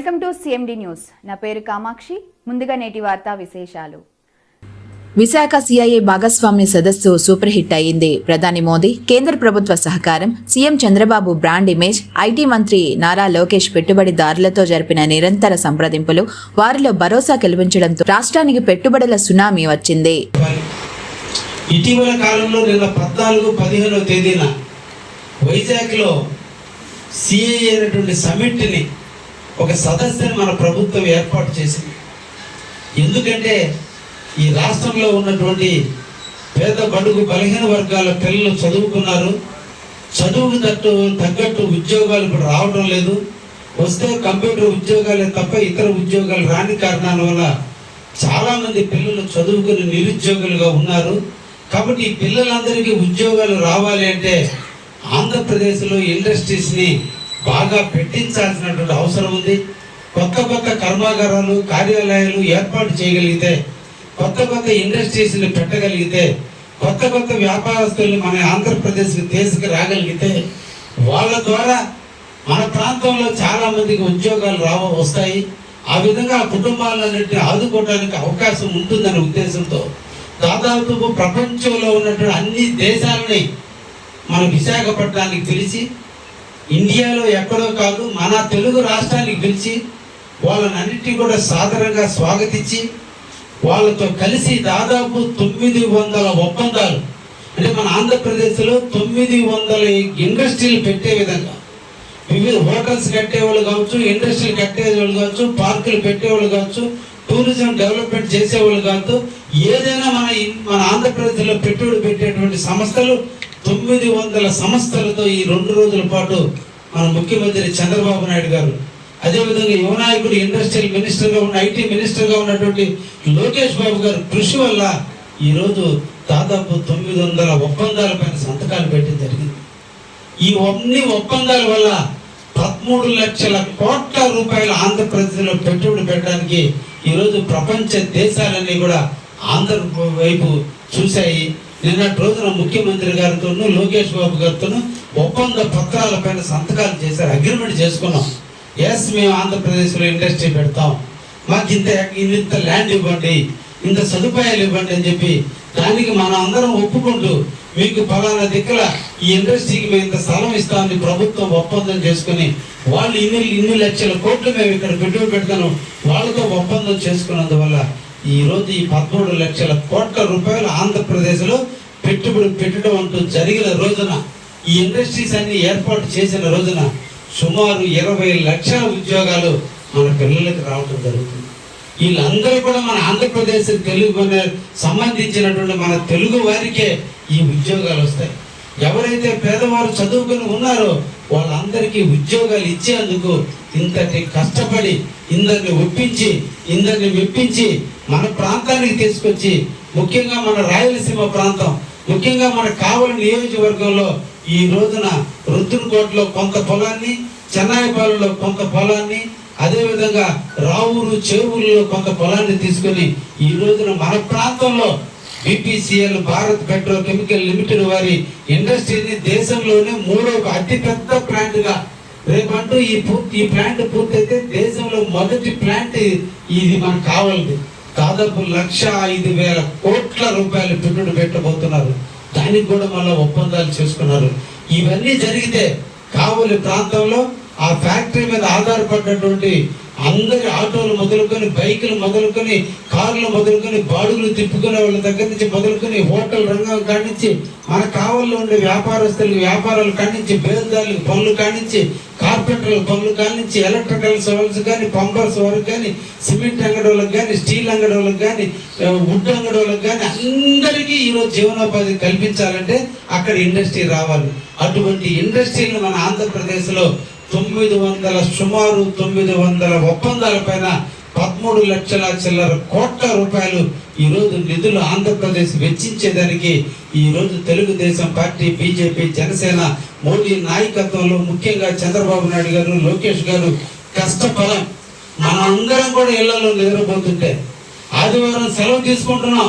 Welcome to CMD news. నా పేరు కామాక్షి. ముందుగా నేటి వార్తా విశేషాలు. విశాఖ సిఐఏ భాగస్వామ్య సదస్సు సూపర్ హిట్ అయింది ప్రధాని మోదీ కేంద్ర ప్రభుత్వ సహకారం CM Chandrababu brand image IT మంత్రి నారా లోకేష్ పెట్టుబడిదారులతో జరిపిన నిరంతర సంప్రదింపులు వారిలో భరోసా కల్పించడంతో రాష్ట్రానికి పెట్టుబడుల సునామీ వచ్చింది. ఇటీవల కాలంలో నిన్న పద్నాలుగు పదిహేనవ తేదీన వైజాగ్లో అనేటువంటి సమిట్ని ఒక సదస్సుని మన ప్రభుత్వం ఏర్పాటు చేసింది. ఎందుకంటే ఈ రాష్ట్రంలో ఉన్నటువంటి పేద బడుగు బలహీన వర్గాల పిల్లలు చదువుకున్నారు. చదువుకు తట్టు తగ్గట్టు ఉద్యోగాలు ఇప్పుడు రావడం లేదు. వస్తే కంప్యూటర్ ఉద్యోగాలే తప్ప ఇతర ఉద్యోగాలు రాని కారణాల వల్ల చాలామంది పిల్లలు చదువుకుని నిరుద్యోగులుగా ఉన్నారు. కాబట్టి ఈ పిల్లలందరికీ ఉద్యోగాలు రావాలి అంటే ఆంధ్రప్రదేశ్లో ఇండస్ట్రీస్ని బాగా పెట్టించాల్సినటువంటి అవసరం ఉంది. కొత్త కొత్త కర్మాగారాలు కార్యాలయాలు ఏర్పాటు చేయగలిగితే కొత్త కొత్త ఇండస్ట్రీస్ని పెట్టగలిగితే కొత్త కొత్త వ్యాపారస్తుల్ని మన ఆంధ్రప్రదేశ్కి తీసుకు రాగలిగితే వాళ్ళ ద్వారా మన ప్రాంతంలో చాలామందికి ఉద్యోగాలు రావ వస్తాయి. ఆ విధంగా కుటుంబాలన్నింటినీ ఆదుకోవడానికి అవకాశం ఉంటుందనే ఉద్దేశంతో దాదాపు ప్రపంచంలో ఉన్నటువంటి అన్ని దేశాలని మన విశాఖపట్నానికి పిలిచి ఇండియాలో ఎక్కడో కాదు మన తెలుగు రాష్ట్రానికి పిలిచి వాళ్ళనన్నింటినీ కూడా సాదరంగా స్వాగతించి వాళ్ళతో కలిసి దాదాపు తొమ్మిది వందల ఒప్పందాలు అంటే మన ఆంధ్రప్రదేశ్లో తొమ్మిది వందల ఇండస్ట్రీలు పెట్టే విధంగా. వివిధ హోటల్స్ కట్టేవాళ్ళు కావచ్చు ఇండస్ట్రీలు కట్టేవాళ్ళు కావచ్చు పార్కులు పెట్టేవాళ్ళు కావచ్చు టూరిజం డెవలప్మెంట్ చేసేవాళ్ళు కావచ్చు ఏదైనా మన మన ఆంధ్రప్రదేశ్లో పెట్టుబడి పెట్టేటువంటి సంస్థలు తొమ్మిది వందల సంస్థలతో ఈ రెండు రోజుల పాటు మన ముఖ్యమంత్రి చంద్రబాబు నాయుడు గారు. అదేవిధంగా యువనాయకుడు ఇండస్ట్రియల్ మినిస్టర్గా ఉన్న ఐటీ మినిస్టర్గా ఉన్నటువంటి లోకేష్ బాబు గారు కృషి వల్ల ఈరోజు దాదాపు తొమ్మిది వందల ఒప్పందాల పైన సంతకాలు పెట్టడం జరిగింది. ఈ అన్ని ఒప్పందాల వల్ల పదమూడు లక్షల కోట్ల రూపాయల ఆంధ్రప్రదేశ్లో పెట్టుబడి పెట్టడానికి ఈరోజు ప్రపంచ దేశాలన్నీ కూడా ఆంధ్ర వైపు చూశాయి. నిన్నటి రోజున ముఖ్యమంత్రి గారితోనూ లోకేష్ బాబు గారితోనూ ఒప్పంద పత్రాలపైన సంతకాలు చేశారు అగ్రిమెంట్ చేసుకున్నాం. ఎస్ మేము ఆంధ్రప్రదేశ్లో ఇండస్ట్రీ పెడతాం. మాకు ఇంత ఇంత ల్యాండ్ ఇవ్వండి ఇంత సదుపాయాలు ఇవ్వండి అని చెప్పి దానికి మనం అందరం ఒప్పుకుంటూ మీకు ఫలానా దిక్కుల ఈ ఇండస్ట్రీకి మేము ఇంత స్థలం ఇస్తామని ప్రభుత్వం ఒప్పందం చేసుకుని వాళ్ళు ఇన్ని ఇన్ని లక్షల కోట్లు మేము ఇక్కడ పెట్టుబడి పెడతాను వాళ్ళతో ఒప్పందం చేసుకున్నందువల్ల ఈరోజు ఈ పదమూడు లక్షల కోట్ల రూపాయలు ఆంధ్రప్రదేశ్లో పెట్టుబడి పెట్టడం అంటూ జరిగిన రోజున ఈ ఇండస్ట్రీస్ అన్ని ఏర్పాటు చేసిన రోజున సుమారు ఇరవై లక్షల ఉద్యోగాలు మన పిల్లలకి రావడం జరుగుతుంది. వీళ్ళందరూ కూడా మన ఆంధ్రప్రదేశ్ తెలుగు సంబంధించినటువంటి మన తెలుగు వారికే ఈ ఉద్యోగాలు వస్తాయి. ఎవరైతే పేదవారు చదువుకుని ఉన్నారో వాళ్ళందరికీ ఉద్యోగాలు ఇచ్చేందుకు ఇంతటి కష్టపడి ఇందరిని ఒప్పించి ఇందరిని మెప్పించి మన ప్రాంతానికి తీసుకొచ్చి ముఖ్యంగా మన రాయలసీమ ప్రాంతం ముఖ్యంగా మన కావలి నియోజకవర్గంలో ఈ రోజున రుద్రుకోటలో కొంత పొలాన్ని చెన్నాయిపాలెంలో కొంత పొలాన్ని అదేవిధంగా రావులు చేవుల్లో కొంత పొలాన్ని తీసుకొని ఈ రోజున మన ప్రాంతంలో BPCL Bharat petro chemical limited వారి ఇండస్ట్రీని దేశంలోనే మూడో అతి పెద్ద ప్లాంట్గా రేపంటూ ఈ పూర్తి ఈ ప్లాంట్ పూర్తయితే దేశంలో మొదటి ప్లాంట్ ఇది మనకు కావాలి దాదాపు లక్ష ఐదు వేల కోట్ల రూపాయలు పెట్టుబడి పెట్టబోతున్నారు. దానికి కూడా మళ్ళీ ఒప్పందాలు చేసుకున్నారు. ఇవన్నీ జరిగితే కావలి ప్రాంతంలో ఆ ఫ్యాక్టరీ మీద ఆధారపడినటువంటి అందరి ఆటోలు మొదలుకొని బైకులు మొదలుకొని కార్లు మొదలుకొని బాడుగులు తిప్పుకునే వాళ్ళ దగ్గర నుంచి మొదలుకొని హోటల్ రంగం కానించి మన కావల్లో ఉండే వ్యాపారస్తులకు వ్యాపారాలు కానించి బేల్దారులకు పనులు కానించి కార్పెంటర్ల పనులు కానించి ఎలక్ట్రికల్స్ వాళ్ళకి కానీ పంపర్స్ వరకు కానీ సిమెంట్ అంగడోళ్ళకి వాళ్ళకి కానీ స్టీల్ అంగడోళ్ళకి వాళ్ళకి కానీ వుడ్ అంగడోళ్ళకి వాళ్ళకి కానీ అందరికీ ఈరోజు జీవనోపాధి కల్పించాలంటే అక్కడ ఇండస్ట్రీ రావాలి. అటువంటి ఇండస్ట్రీని మన ఆంధ్రప్రదేశ్లో తొమ్మిది వందల సుమారు తొమ్మిది వందల ఒప్పందాల పైన పదమూడు లక్షల చిల్లర కోట్ల రూపాయలు ఈరోజు నిధులు ఆంధ్రప్రదేశ్ వెచ్చించేదానికి ఈరోజు తెలుగుదేశం పార్టీ బీజేపీ జనసేన మోడీ నాయకత్వంలో ముఖ్యంగా చంద్రబాబు నాయుడు గారు లోకేష్ గారు కష్టఫలం. మనందరం కూడా ఇళ్ళలో నిద్రపోతుంటే ఆదివారం సెలవు తీసుకుంటున్నాం.